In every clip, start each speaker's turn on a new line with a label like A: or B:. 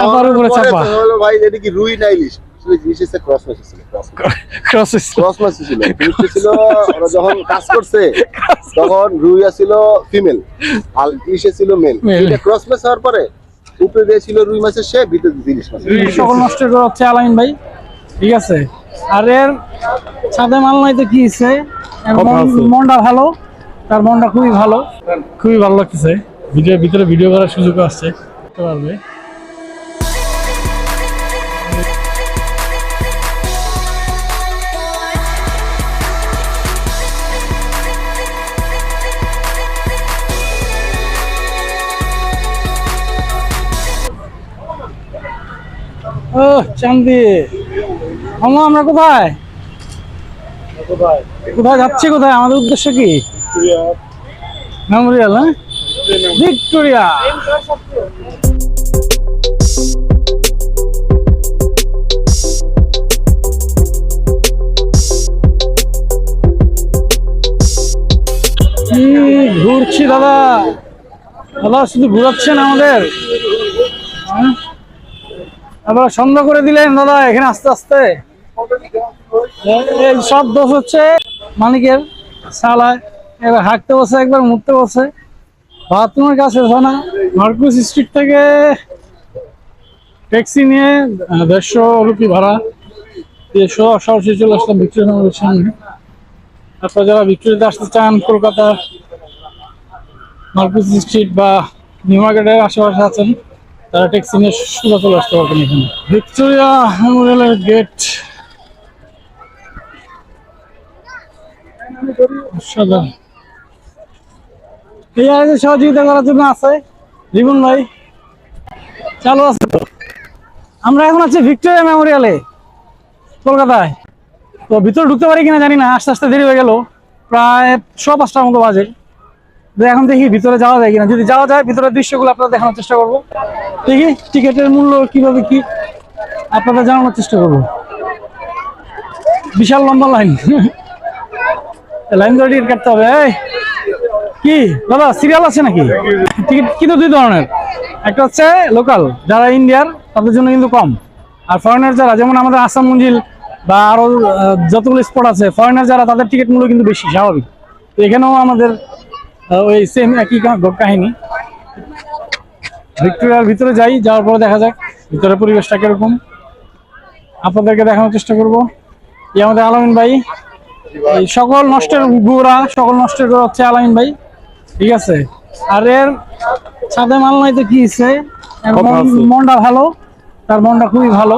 A: চাপার উপরে চাপা।
B: হলো ভাই এটা কি রুই না ইলিশ? আসলে জিনিস হচ্ছে ক্রস মাছ ছিল
A: ক্রস
B: ক্রস মাছ ছিল। ছিল। ওরা যখন কাজ করছে তখন রুই ছিল ফিমেল আর ইলিশে ছিল মেল এটা ক্রস মাছ হওয়ার পরে উপরে দিয়ে রুই মাছের সে ভিতরে ইলিশ মাছ
A: সকল নষ্ট করে হচ্ছে আলামিন ভাই। ঠিক আছে? আর এর ছাদে মাল নাই তো কি হচ্ছে মন-। মনটা ভালো? তার মনটা খুবই ভালো। খুবই ভালো লাগতেছে। ভিডিও ভিতরে ভিডিও করার সুযোগ আসছে করতে পারবে। ও চান্দি। মামা, আমরা কোথায়? কোথায় যাচ্ছি কোথায়? আমাদের উদ্দেশ্য কি? মেমোরিয়াল হ্যাঁ? ভিক্টোরিয়া। ঘুরছি, দাদা? দাদা, শুধু ঘুরাচ্ছেন আমাদের? হ্যাঁ? আবার সন্ধ্যা করে দিলেন, দাদা, এখানে আস্তে আস্তে। এই সব দোষ হচ্ছে মালিকের সালায় এবার হাঁটতে বসে, একবার মুততে বসে। বাথরুমের কাছে না। মার্কুস স্ট্রিট থেকে ট্যাক্সি নিয়ে দেড়শো রুপি ভাড়া সোজা সরাসরি চলে আসলাম ভিক্টোরিয়া সামনে। আপনারা যারা ভিক্টোরিয়াতে আসতে চান কলকাতা মার্কুস স্ট্রিট বা নিউ মার্কেটের আশেপাশে আছেন তারা ট্যাক্সি নিয়ে সোজা চলে আসতে পারবেন এখানে। ভিক্টোরিয়া মেমোরিয়ালের গেট এই আয়োজন সহযোগিতা করার জন্য আছে রিবন ভাই। চালু আছে তো। আমরা এখন আছি ভিক্টোরিয়া মেমোরিয়ালে, কলকাতায়। তো ভিতরে ঢুকতে পারি কিনা জানি না, আস্তে আস্তে দেরি হয়ে গেল। প্রায় ছ পাঁচটার মতো বাজে। এখন দেখি ভিতরে যাওয়া যায় কিনা। যদি যাওয়া যায় ভিতরের দৃশ্যগুলো আপনাদের দেখানোর চেষ্টা করব। দেখি টিকিটের মূল্য কীভাবে কি আপনাদের জানানোর চেষ্টা করব। বিশাল লম্বা লাইন। লাইন ধরে টিকিট কাটতে হবে কি? দাদা সিরিয়াল আছে নাকি? টিকিট কিন্তু দুই ধরনের। একটা হচ্ছে লোকাল যারা ইন্ডিয়ার তাদের জন্য কিন্তু কম। আর ফরেনার যারা যেমন আমাদের আসাম মঞ্জিল বা আরও যতগুলো স্পট আছে ফরেনার যারা তাদের টিকিট মূল্য কিন্তু বেশি স্বাভাবিক। তো এখানেও আমাদের ওই সেম একই কাহিনী। ভিক্টোরিয়ার ভিতরে যাই যাওয়ার পরে দেখা যাক ভিতরে পরিবেশটা কীরকম। আপনাদেরকে দেখানোর চেষ্টা করব। এই আমাদের আলামিন ভাই এই সকল নষ্টের গোড়া সকল নষ্টের গোড়া হচ্ছে আলামিন ভাই। ঠিক আছে? আর এর ছাদে মাল নাই তো কি হচ্ছে মন-। মনটা ভালো? তার মনটা খুবই ভালো।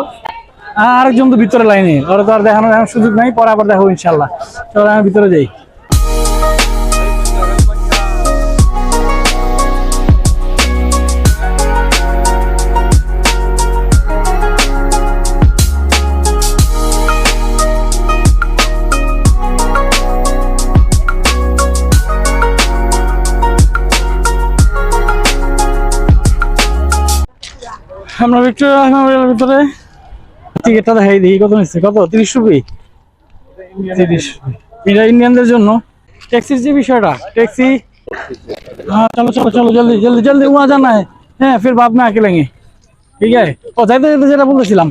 A: আর আরেকজন তো ভিতরে লাইনে ওরা তো আর দেখানোর সুযোগ নাই পরে আবার দেখো ইনশাল্লাহ। চলো আমি ভিতরে যাই। আমরা ভিক্টোরিয়া মেমোরিয়ালের ভিতরে টিকিটটা দেখাই দিই কত নিচ্ছে কত তিরিশ রুপি তিরিশ রুপি এটা ইন্ডিয়ানদের জন্য ট্যাক্সির যে বিষয়টা ট্যাক্সি हाँ चलो चलो चलो जल्दी जल्दी जल्दी वहाँ जाना है হ্যাঁ ফির বাদ में आके लेंगे ঠিক আছে ও যাইতে যেতে যেটা বলতেছিলাম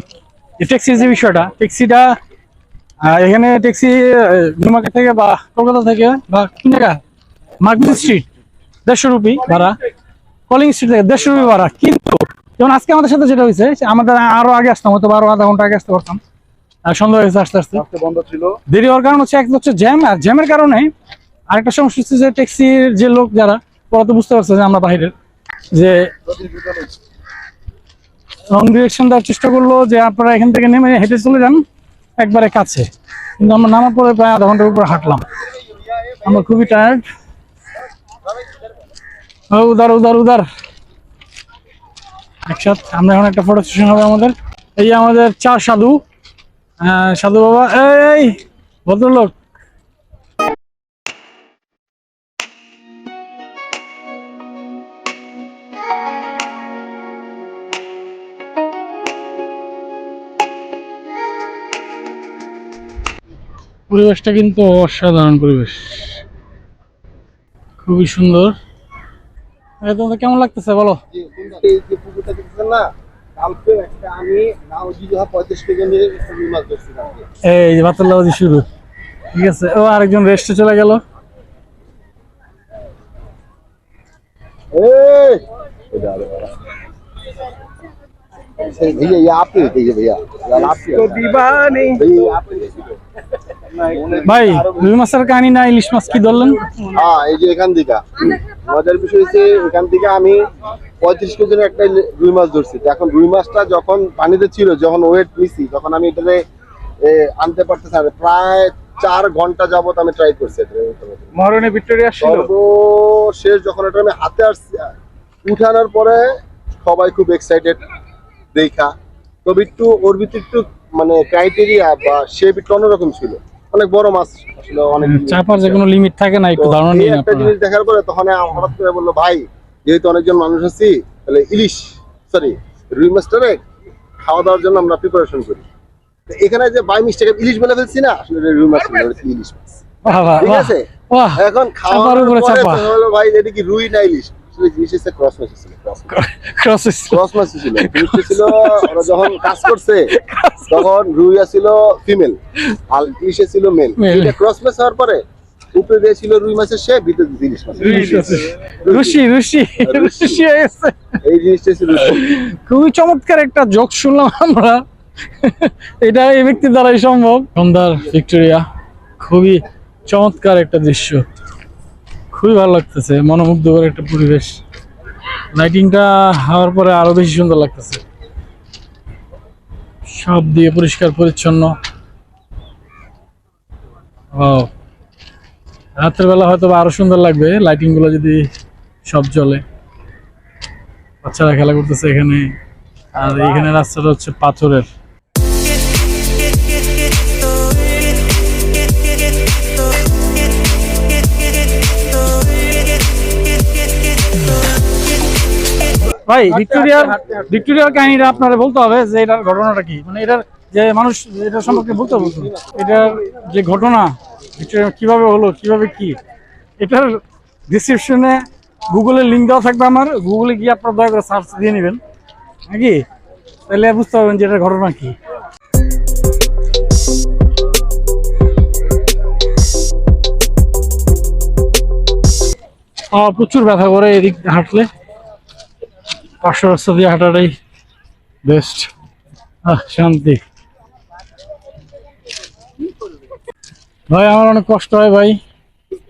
A: যে ট্যাক্সির যে বিষয়টা ট্যাক্সিটা আহ, এখানে ট্যাক্সি নিউ মার্কেট থেকে বা কলকাতা থেকে বা কোন জায়গা মার্কেট স্ট্রিট দেড়শো রুপি ভাড়া কলিং স্ট্রিট থেকে দেড়শো রুপি ভাড়া কিন্তু যেমন আজকে আমাদের সাথে যেটা হয়েছে আমাদের আরও আগে আসতাম হয়তো আরও আধা ঘণ্টা আগে আসতে পারতাম। সন্ধ্যা হয়েছে আস্তে আস্তে।
B: বন্ধ ছিল।
A: দেরি হওয়ার কারণ হচ্ছে এক হচ্ছে জ্যাম আর জ্যামের কারণে আরেকটা সমস্যা হচ্ছে যে ট্যাক্সির যে লোক যারা ওরা তো বুঝতে পারছে যে আমরা বাইরের যে রং ডিরেকশন দেওয়ার চেষ্টা করল যে আপনারা এখান থেকে নেমে হেঁটে চলে যান একবারে কাছে। কিন্তু আমরা নামার পরে প্রায় আধা ঘণ্টার উপর হাঁটলাম। আমরা খুবই টায়ার্ড উদার উদার উদার। একসাথে। আমরা এখন একটা ফটো সেশন হবে আমাদের। এই আমাদের চার সাধু। সাধু বাবা, এই, ভদ্রলোক। পরিবেশটা কিন্তু অসাধারণ পরিবেশ। খুবই সুন্দর। এটা তোমাদের কেমন লাগতেছে বলো?
B: এই যে পুকুরটা
A: এই শুরু। ঠিক আছে ও আরেকজন রেস্টে চলে গেল।
B: এই भैया ये आप ही दीजिए भैया यार आप ही
C: दीवानी
B: भैया ये आप ही
A: ভাই রুই মাছের কাহিনী না ইলিশ মাছ কি ধরলেন
B: হ্যাঁ এই যে এখান থেকে মজার বিষয় হচ্ছে এখান থেকে আমি পঁয়ত্রিশ কেজির একটা রুই মাছ ধরছি তো এখন রুই মাছটা যখন পানিতে ছিল যখন ওয়েট নিছি তখন আমি এটাতে এ, আনতে পারতেছি না প্রায় চার ঘন্টা যাবত আমি ট্রাই করছি এটা উঠানোর জন্য।
C: মহারণে ভিক্টোরিয়া ছিল
B: সর্বশেষ যখন এটা আমি হাতে আসছি উঠানোর পরে সবাই খুব এক্সাইটেড দেখা। তবে একটু ওর ভিতরে একটু মানে ক্রাইটেরিয়া বা শেপ একটু অন্যরকম ছিল। অনেক বড় মাছ আসলে অনেক
A: চাপার যে কোনো লিমিট থাকে না একটু ধারণা নিন
B: একটা জিনিস দেখার পরে তখন হঠাৎ করে বলল ভাই যেহেতু অনেকজন মানুষ আছি তাহলে ইলিশ সরি রুই মাছটারে খাওয়া দাওয়ার জন্য আমরা প্রিপারেশন করি। এখানে যে বাই মিস্টেক ইলিশ বলে ফেলছি না আসলে রুই মাছ ইলিশ মাছ।
A: বাহ বাহ
B: ঠিক আছে? এখন খাওয়ার
A: উপরে
B: পরে
A: চাপা।
B: হলো ভাই এটা কি রুই না ইলিশ? আসলে জিনিস হচ্ছে ক্রস মাছ ছিল ক্রস ক্রস মাছ ছিল জিনিসটা ছিল ওরা যখন কাজ করছে তখন রুই ছিল ফিমেল আর ইলিশে ছিল মেল এটা ক্রস মাছ হওয়ার পরে উপরে দিয়ে ছিল রুই মাছের ভিতরে মাছ
A: রুশি রুশি রুশি
B: এই জিনিসটা ছিল
A: খুবই চমৎকার একটা যোগ শুনলাম আমরা। এটা এই ব্যক্তির দ্বারাই সম্ভব। সন্ধ্যার ভিক্টোরিয়া খুবই চমৎকার একটা দৃশ্য। খুবই ভালো লাগতেছে, মনোমুগ্ধকর একটা পরিবেশ। লাইটিংটা হওয়ার পরে আরও বেশি সুন্দর লাগতেছে। সব দিয়ে পরিষ্কার, পরিচ্ছন্ন। Wow. রাতের বেলা হয়তো আরও সুন্দর লাগবে লাইটিংগুলো যদি সব জ্বলে। বাচ্চারা খেলা করতেছে এখানে। আর এখানে রাস্তাটা হচ্ছে পাথরের। ভাই ভিক্টোরিয়ার ভিক্টোরিয়ার কাহিনীটা আপনারা বলতে হবে যে এটার ঘটনাটা কি? মানে এটার যে মানুষ এটা সম্পর্কে বলতে হবে তো। এটার যে ঘটনা ভিক্টোরিয়া কীভাবে হলো কীভাবে কি? এটার ডিসক্রিপশনে গুগলের লিঙ্ক দেওয়া থাকবে আমার। গুগলে গিয়ে আপনারা দয়া করে সার্চ দিয়ে নেবেন। নাকি? তাহলে বুঝতে পারবেন যে এটার ঘটনা কি। প্রচুর ব্যথা করে এদিক হাঁটলে। পাঁচশো রাস্তা দিয়ে হাঁটাটাই বেস্ট শান্তি। ভাই আমার অনেক কষ্ট হয় ভাই।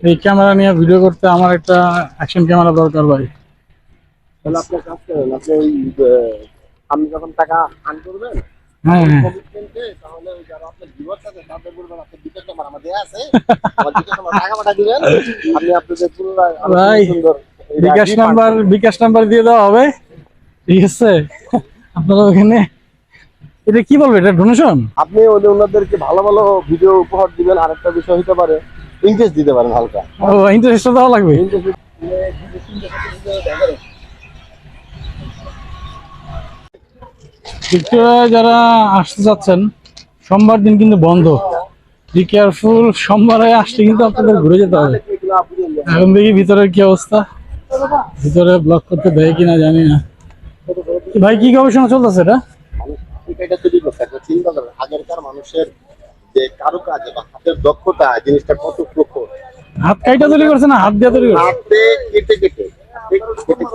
A: এই ক্যামেরা নিয়ে ভিডিও করতে আমার একটা অ্যাকশন ক্যামেরা দরকার ভাই।
B: তাহলে আপনার কাজ করেন আপনি ওই আপনি যখন টাকা আন করবেন
A: হ্যাঁ হ্যাঁ।
B: তাহলে যারা আপনার ভিউয়ার্স আছে তাদের বলবেন আপনার বিকাশ নাম্বার আমার দেয়া আছে আমার বিকাশ নাম্বার টাকা পাঠা দিবেন। আপনি আপনাদের পুরো
A: ভাই, বিকাশ নাম্বার বিকাশ নাম্বার দিয়ে দেওয়া হবে। ঠিক আছে আপনারা ওখানে এটা কি বলবে? এটা ডোনেশন
B: আপনি ওনাদেরকে ভালো ভালো ভিডিও উপহার দিবেন আরেকটা বিষয় হতে পারে ইন্টারেস্ট দিতে পারেন হালকা।
A: ও ইন্টারেস্টটা দেওয়া লাগবে। যারা আসতে চাচ্ছেন সোমবার দিন কিন্তু বন্ধ। বি কেয়ারফুল সোমবারে আসলে কিন্তু আপনাদের ঘুরে যেতে হবে। এখন দেখি ভিতরের কি অবস্থা। ভিতরে ব্লক করতে দেয় কিনা জানি না। ভাই কি গবেষণা চলতেছে এটা?
B: এটা তৈরি করতে একটা চিন্তা করেন আগেরকার মানুষের যে কারুকাজ বা হাতের দক্ষতা জিনিসটা কত প্রখর।
A: হাত কাইটা তৈরি করছে না হাত দিয়ে তৈরি করছে?
B: হাতে কেটে কেটে। কেটে-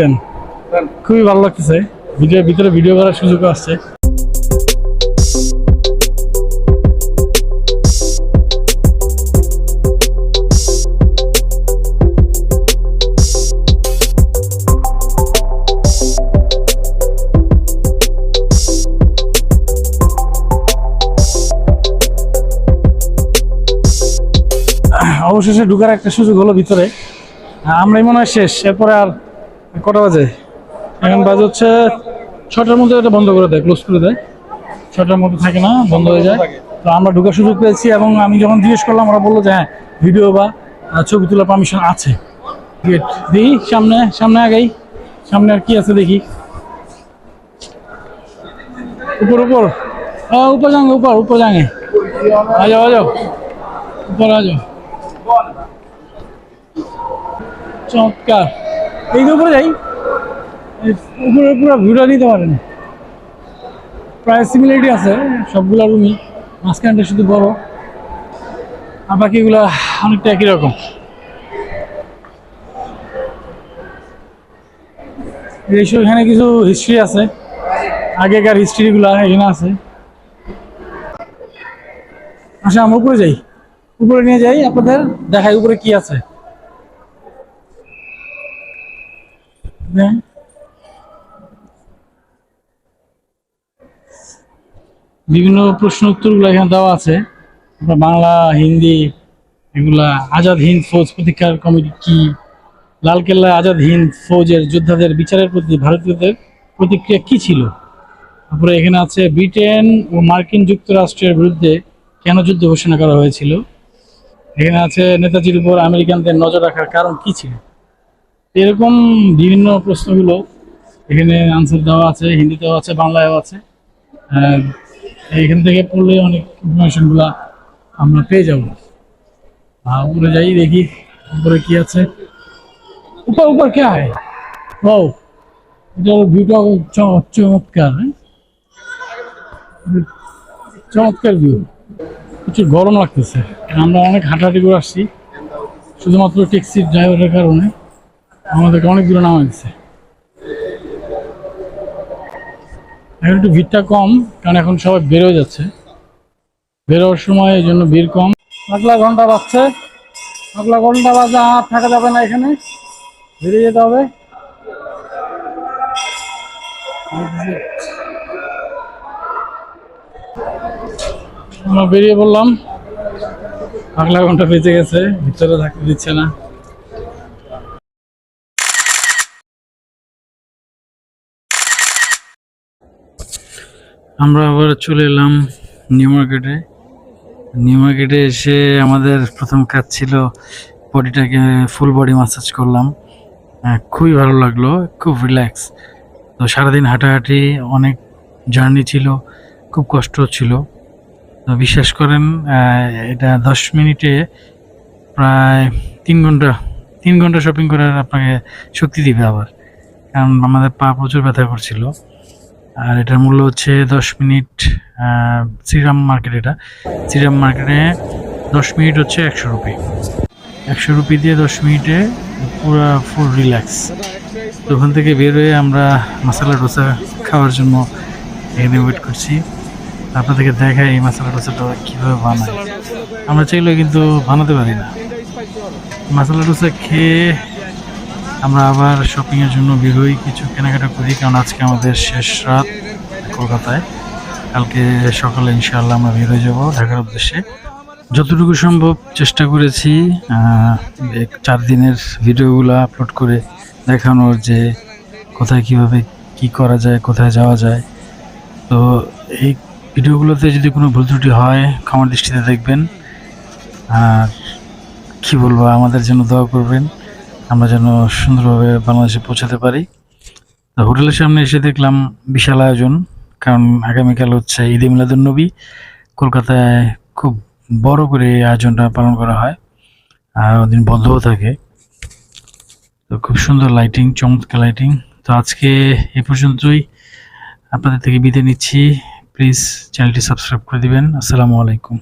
A: দেন খুবই ভালো লাগতেছে। ভিডিওর ভিতরে ভিডিও করার সুযোগ আসছে অবশেষে ঢুকার একটা সুযোগ হলো ভিতরে। আমরাই মনে হয় শেষ। এরপরে আর কটা বাজে? এখন বাজে হচ্ছে ছটার মধ্যে এটা বন্ধ করে দেয় ক্লোজ করে দেয়। ছটার মধ্যে থাকে না, বন্ধ হয়ে যায়। তো আমরা ঢুকার সুযোগ পেয়েছি এবং আমি যখন জিজ্ঞেস করলাম, ওরা বলল যে হ্যাঁ ভিডিও বা ছবি তোলার পারমিশন আছে। গেট দেখি সামনে সামনে আগেই। সামনে আর কি আছে দেখি। উপর উপর। হ্যাঁ উপর যাঙ্গে উপর উপর যাঙ্গে আজ আজ। উপর আজ। চমৎকার। এই যে উপরে যাই উপরে পুরো ভিডিও নিতে পারেন। প্রায় সিমিলারিটি আছে সবগুলো রুমই মাঝখানটা শুধু বড়, আর বাকিগুলা অনেকটা একই রকম। এইসব এখানে কিছু হিস্ট্রি আছে, আগেকার হিস্ট্রিগুলা এখানে আছে। আচ্ছা আমরা উপরে যাই। উপরে নিয়ে যাই, আপনাদের দেখাই উপরে কি আছে। বিভিন্ন প্রশ্ন উত্তরগুলো এখানে দেওয়া আছে। বাংলা, হিন্দি, এগুলা আজাদ হিন্দ ফৌজ প্রতিকার কমিটি কি? লালকেল্লা আজাদ হিন্দ ফৌজের যোদ্ধাদের বিচারের প্রতি ভারতীয়দের প্রতিক্রিয়া কি ছিল? তারপরে এখানে আছে, ব্রিটেন ও মার্কিন যুক্তরাষ্ট্রের বিরুদ্ধে কেন যুদ্ধ ঘোষণা করা হয়েছিল? এখানে আছে, নেতাজির উপর আমেরিকানদের নজর রাখার কারণ কি ছিল? এরকম বিভিন্ন প্রশ্নগুলো এখানে আনসার দেওয়া আছে, হিন্দিতেও আছে, বাংলায়ও আছে। এখান থেকে পড়লে অনেক ইনফরমেশনগুলো আমরা পেয়ে যাব। আর উপরে যাই, দেখি উপরে কি আছে। উপর উপর কে হয় চমৎকার হ্যাঁ? চমৎকার ভিউ গরম লাগতেছে। আমরা অনেক হাঁটাহাঁটি করে আসছি। শুধুমাত্র ট্যাক্সির ড্রাইভারের কারণে। আমাদেরকে অনেক দূরে নামা দিচ্ছে এখন একটু ভিড়টা কম, কারণ এখন সবাই বেরোয় যাচ্ছে। বেরোবার সময় এই জন্য ভিড় কম। পাগলা ঘণ্টা বাজছে। পাগলা ঘণ্টা বাজে আর থাকা যাবে না এখানে। বেরিয়ে যেতে হবে। আমরা বেরিয়ে পড়লাম। পাগলা ঘণ্টা বেঁচে গেছে, ভিতরে থাকতে দিচ্ছে না। আমরা আবার চলে এলাম নিউ মার্কেটে। নিউ মার্কেটে এসে আমাদের প্রথম কাজ ছিল বডিটাকে ফুল বডি মাসাজ করলাম। খুবই ভালো লাগল, খুব রিল্যাক্স তো সারাদিন হাঁটাহাঁটি, অনেক জার্নি ছিল, খুব কষ্ট ছিল। তো বিশ্বাস করেন এটা দশ মিনিটে প্রায় তিন ঘণ্টা তিন ঘণ্টা শপিং করার আপনাকে শক্তি দিবে আবার। কারণ আমাদের পা প্রচুর ব্যথা করছিল। আর এটার মূল্য হচ্ছে দশ মিনিট শ্রীরাম মার্কেট এটা। শ্রীরাম মার্কেটে দশ মিনিট হচ্ছে একশো রুপি। একশো রুপি দিয়ে দশ মিনিটে পুরো ফুল রিল্যাক্স তো ওখান থেকে বের হয়ে আমরা মশলা ডোসা খাওয়ার জন্য এখানে ওয়েট করছি। আপনাদেরকে দেখাই এই মশলা ডোসাটা কীভাবে বানায়। আমরা চাইলেও কিন্তু বানাতে পারি না। মশলা ডোসা খেয়ে আমরা আবার শপিংয়ের জন্য বের হই, কিছু কেনাকাটা করি, কারণ আজকে আমাদের শেষ রাত কলকাতায়। কালকে সকালে ইনশাআল্লাহ আমরা বের হয়ে যাব ঢাকার উদ্দেশ্যে। যতটুকু সম্ভব চেষ্টা করেছি চার দিনের ভিডিওগুলো আপলোড করে দেখানোর যে কোথায় কীভাবে কি করা যায়, কোথায় যাওয়া যায়। তো এই ভিডিওগুলোতে যদি কোনো ভুল ত্রুটি হয়, ক্ষমার দৃষ্টিতে দেখবেন। আর কি বলব, আমাদের জন্য দোয়া করবেন। আমরা যেন সুন্দরভাবে বাংলাদেশে পৌঁছাতে পারি। তো হোটেলের সামনে এসে দেখলাম বিশাল আয়োজন, কারণ আগামীকাল হচ্ছে ঈদে মিলাদুন্নবী কলকাতায় খুব বড় করে এই আয়োজনটা পালন করা হয়, আর ওদিন বন্ধও থাকে। তো খুব সুন্দর লাইটিং চমৎকার লাইটিং তো আজকে এ পর্যন্তই। আপনাদের থেকে বিদায় নিচ্ছি। প্লিজ চ্যানেলটি সাবস্ক্রাইব করে দিবেন। আসসালামু আলাইকুম।